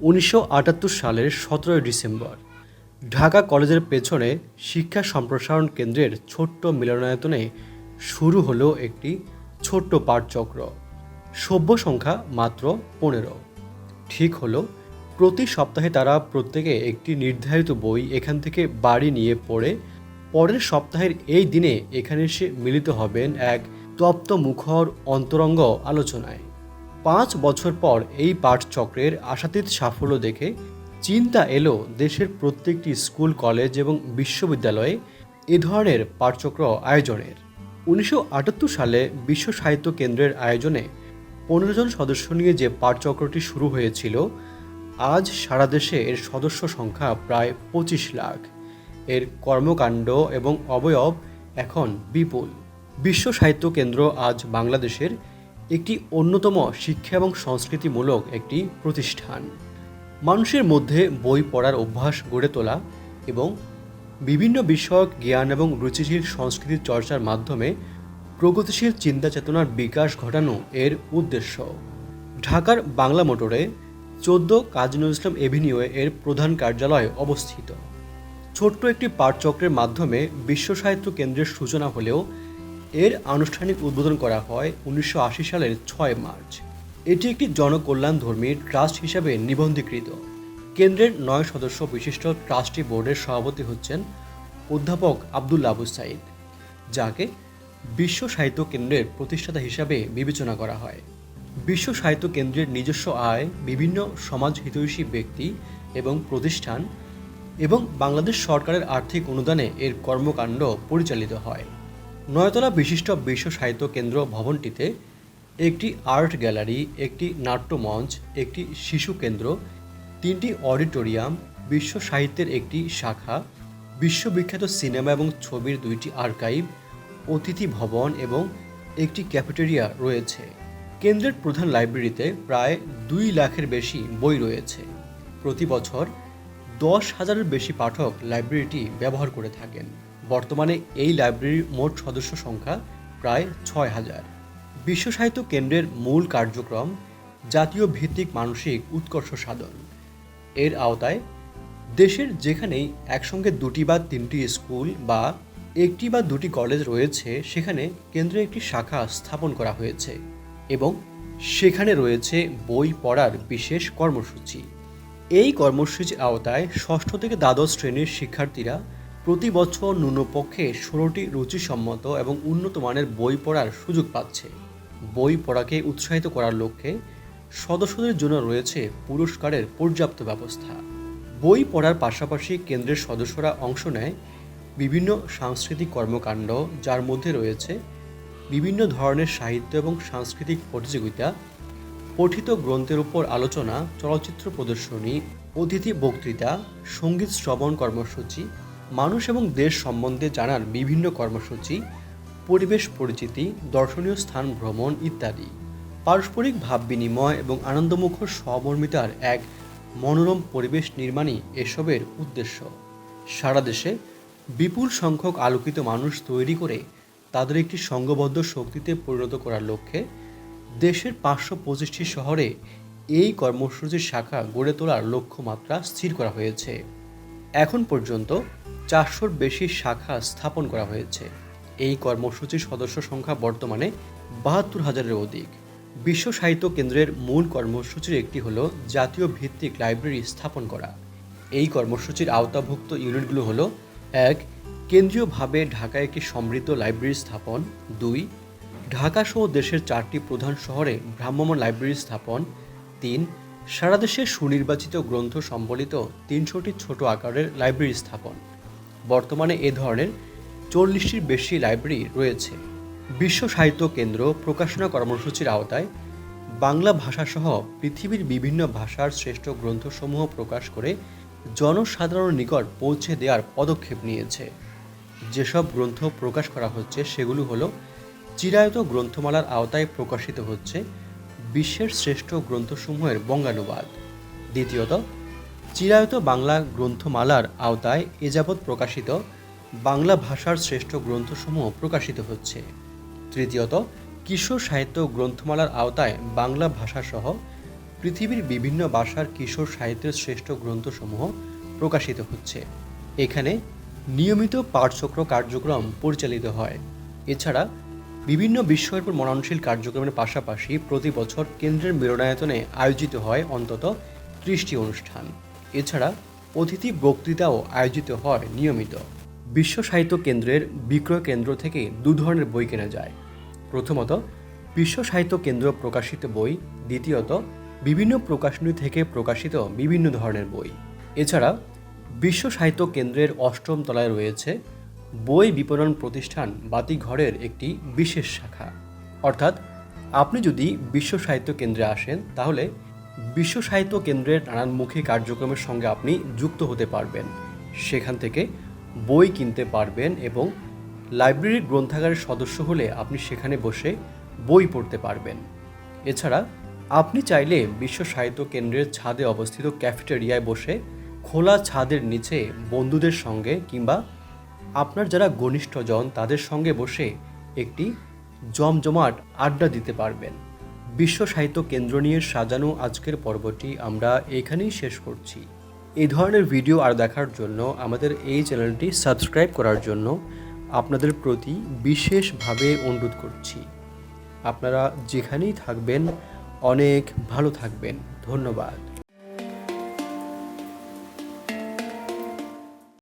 উনিশশো আটাত্তর সালের সতেরোই ডিসেম্বর, ঢাকা কলেজের পেছনে শিক্ষা সম্প্রসারণ কেন্দ্রের ছোট্ট মিলনায়তনে শুরু হলো একটি ছোট্ট পাঠচক্র। সভ্য সংখ্যা মাত্র পনেরো। ঠিক হলো, প্রতি সপ্তাহে তারা প্রত্যেকে একটি নির্ধারিত বই এখান থেকে বাড়ি নিয়ে পড়ে, পরের সপ্তাহের এই দিনে এখানে এসে মিলিত হবেন এক তপ্ত মুখর অন্তরঙ্গ আলোচনায়। পাঁচ বছর পর এই পাঠচক্রের আশাতীত সাফল্য দেখে চিন্তা এলো দেশের প্রত্যেকটি স্কুল, কলেজ এবং বিশ্ববিদ্যালয়ে এ ধরনের পাঠচক্র আয়োজনের। উনিশশো আটাত্তর সালে বিশ্ব সাহিত্য কেন্দ্রের আয়োজনে পনেরো জন সদস্য নিয়ে যে পাঠচক্রটি শুরু হয়েছিল, আজ সারা দেশে এর সদস্য সংখ্যা প্রায় পঁচিশ লাখ। এর কর্মকাণ্ড এবং অবয়ব এখন বিপুল। বিশ্ব সাহিত্য কেন্দ্র আজ বাংলাদেশের একটি অন্যতম শিক্ষা এবং সংস্কৃতিমূলক একটি প্রতিষ্ঠান। মানুষের মধ্যে বই পড়ার অভ্যাস গড়ে তোলা এবং বিভিন্ন বিষয়ক জ্ঞান এবং রুচিশীল সংস্কৃতির চর্চার মাধ্যমে প্রগতিশীল চিন্তা চেতনার বিকাশ ঘটানো এর উদ্দেশ্য। ঢাকার বাংলা মোটরে চোদ্দ কাজী নজরুল ইসলাম এভিনিউয়ে এর প্রধান কার্যালয় অবস্থিত। ছোট্ট একটি পাঠচক্রের মাধ্যমে বিশ্ব সাহিত্য কেন্দ্রের সূচনা হলেও এর আনুষ্ঠানিক উদ্বোধন করা হয় উনিশশো আশি সালের ছয় মার্চ। এটি একটি জনকল্যাণধর্মী ট্রাস্ট হিসাবে নিবন্ধীকৃত। কেন্দ্রের নয় সদস্য বিশিষ্ট ট্রাস্টি বোর্ডের সভাপতি হচ্ছেন অধ্যাপক আবদুল্লা আবু সাইদ, যাকে বিশ্ব সাহিত্য কেন্দ্রের প্রতিষ্ঠাতা হিসাবে বিবেচনা করা হয়। বিশ্ব সাহিত্য কেন্দ্রের নিজস্ব আয় বিভিন্ন সমাজ হিতৈষী ব্যক্তি এবং প্রতিষ্ঠান এবং বাংলাদেশ সরকারের আর্থিক অনুদানে এর কর্মকাণ্ড পরিচালিত হয়। নয়তলা বিশিষ্ট বিশ্ব সাহিত্য কেন্দ্র ভবনটিতে একটি আর্ট গ্যালারি, একটি নাট্যমঞ্চ, একটি শিশু কেন্দ্র, তিনটি অডিটোরিয়াম, বিশ্ব সাহিত্যের একটি শাখা, বিশ্ববিখ্যাত সিনেমা এবং ছবির দুইটি আর্কাইভ, অতিথি ভবন এবং একটি ক্যাফেটেরিয়া রয়েছে। কেন্দ্রের প্রধান লাইব্রেরিতে প্রায় দুই লাখের বেশি বই রয়েছে। প্রতি বছর দশ হাজারের বেশি পাঠক লাইব্রেরিটি ব্যবহার করে থাকেন। বর্তমানে এই লাইব্রেরির মোট সদস্য সংখ্যা প্রায় ছয় হাজার। বিশ্ব সাহিত্য কেন্দ্রের মূল কার্যক্রম জাতীয় ভিত্তিক মানসিক উৎকর্ষ সাধন। এর আওতায় দেশের যেখানেই একসঙ্গে দুটি বা তিনটি স্কুল বা একটি বা দুটি কলেজ রয়েছে, সেখানে কেন্দ্রে একটি শাখা স্থাপন করা হয়েছে এবং সেখানে রয়েছে বই পড়ার বিশেষ কর্মসূচি। এই কর্মসূচির আওতায় ষষ্ঠ থেকে দ্বাদশ শ্রেণির শিক্ষার্থীরা প্রতি বছর ন্যূনপক্ষে ষোলোটি রুচিসম্মত এবং উন্নত মানের বই পড়ার সুযোগ পাচ্ছে। বই পড়াকে উৎসাহিত করার লক্ষ্যে সদস্যদের জন্য রয়েছে পুরস্কারের পর্যাপ্ত ব্যবস্থা। বই পড়ার পাশাপাশি কেন্দ্রের সদস্যরা অংশ নেয় বিভিন্ন সাংস্কৃতিক কর্মকাণ্ড, যার মধ্যে রয়েছে বিভিন্ন ধরনের সাহিত্য এবং সাংস্কৃতিক প্রতিযোগিতা, পঠিত গ্রন্থের উপর আলোচনা, চলচ্চিত্র প্রদর্শনী, অতিথি বক্তৃতা, সংগীত শ্রবণ কর্মসূচি মানুষ এবং দেশ সম্বন্ধে জানার বিভিন্ন কর্মসূচি, পরিবেশ পরিচিতি, দর্শনীয় স্থান ভ্রমণ ইত্যাদি। পারস্পরিক ভাব বিনিময় এবং আনন্দমুখর সহমর্মিতার এক মনোরম পরিবেশ নির্মাণই এসবের উদ্দেশ্য। সারা দেশে বিপুল সংখ্যক আলোকিত মানুষ তৈরি করে তাদের একটি সংঘবদ্ধ শক্তিতে পরিণত করার লক্ষ্যে দেশের পাঁচশো পঁচিশটি শহরে এই কর্মসূচির শাখা গড়ে তোলার লক্ষ্যমাত্রা স্থির করা হয়েছে। এখন পর্যন্ত চারশোর বেশি শাখা স্থাপন করা হয়েছে। এই কর্মসূচির সদস্য সংখ্যা বর্তমানে বাহাত্তর হাজারের অধিক। বিশ্ব সাহিত্য কেন্দ্রের মূল কর্মসূচির একটি হলো জাতীয় ভিত্তিক লাইব্রেরি স্থাপন করা। এই কর্মসূচির আওতাভুক্ত ইউনিটগুলো হলো, এক, কেন্দ্রীয়ভাবে ঢাকায় একটি সমৃদ্ধ লাইব্রেরি স্থাপন, দুই, ঢাকা সহ দেশের চারটি প্রধান শহরে ভ্রাম্যমাণ লাইব্রেরি স্থাপন, তিন সারা দেশে সুনির্বাচিত গ্রন্থ সম্বলিত তিনশোটি ছোট আকারের লাইব্রেরি স্থাপন। বর্তমানে এ ধরনের চল্লিশটির বেশি লাইব্রেরি রয়েছে। বিশ্ব সাহিত্য কেন্দ্র প্রকাশনা কর্মসূচির আওতায় বাংলা ভাষাসহ পৃথিবীর বিভিন্ন ভাষার শ্রেষ্ঠ গ্রন্থসমূহ প্রকাশ করে জনসাধারণের নিকট পৌঁছে দেওয়ার পদক্ষেপ নিয়েছে। যেসব গ্রন্থ প্রকাশ করা হচ্ছে, সেগুলো হলো চিরায়ত গ্রন্থমালার আওতায় প্রকাশিত হচ্ছে বিশ্বের শ্রেষ্ঠ গ্রন্থসমূহের বঙ্গানুবাদ। দ্বিতীয়ত, চিরায়ত বাংলা গ্রন্থমালার আওতায় এ যাবৎ প্রকাশিত বাংলা ভাষার শ্রেষ্ঠ গ্রন্থসমূহ প্রকাশিত হচ্ছে। তৃতীয়ত, কিশোর সাহিত্য গ্রন্থমালার আওতায় বাংলা ভাষাসহ পৃথিবীর বিভিন্ন ভাষার কিশোর সাহিত্যের শ্রেষ্ঠ গ্রন্থসমূহ প্রকাশিত হচ্ছে। এখানে নিয়মিত পাঠচক্র কার্যক্রম পরিচালিত হয়। এছাড়া বিভিন্ন বিষয়ের উপর মননশীল কার্যক্রমের পাশাপাশি প্রতি বছর কেন্দ্রের মিলনায়তনে আয়োজিত হয় অন্তত ত্রিশটি অনুষ্ঠান। এছাড়া অতিথি বক্তৃতাও আয়োজিত হয় নিয়মিত। বিশ্ব সাহিত্য কেন্দ্রের বিক্রয় কেন্দ্র থেকে দু ধরনের বই কেনা যায়। প্রথমত, বিশ্ব সাহিত্য কেন্দ্র প্রকাশিত বই, দ্বিতীয়ত, বিভিন্ন প্রকাশনী থেকে প্রকাশিত বিভিন্ন ধরনের বই। এছাড়া, বিশ্ব সাহিত্য কেন্দ্রের অষ্টম তলায় রয়েছে বই বিপণন প্রতিষ্ঠান বাতিঘরের একটি বিশেষ শাখা। অর্থাৎ, আপনি যদি বিশ্ব সাহিত্য কেন্দ্রে আসেন, তাহলে বিশ্ব সাহিত্য কেন্দ্রের নানানমুখী কার্যক্রমের সঙ্গে আপনি যুক্ত হতে পারবেন। সেখান থেকে বই কিনতে পারবেন এবং লাইব্রেরির গ্রন্থাগারের সদস্য হলে আপনি সেখানে বসে বই পড়তে পারবেন। এছাড়া, আপনি চাইলে বিশ্ব সাহিত্য কেন্দ্রের ছাদে অবস্থিত ক্যাফেটেরিয়ায় বসে খোলা ছাদের নিচে বন্ধুদের সঙ্গে কিংবা আপনার যারা ঘনিষ্ঠজন, তাদের সঙ্গে বসে একটি জমজমাট আড্ডা দিতে পারবেন। বিশ্ব সাহিত্য কেন্দ্র নিয়ে সাজানো আজকের পর্বটি আমরা এখানেই শেষ করছি। এই ধরনের ভিডিও আর দেখার জন্য আমাদের এই চ্যানেলটি সাবস্ক্রাইব করার জন্য আপনাদের প্রতি বিশেষভাবে অনুরোধ করছি। আপনারা যেখানেই থাকবেন, অনেক ভালো থাকবেন। ধন্যবাদ।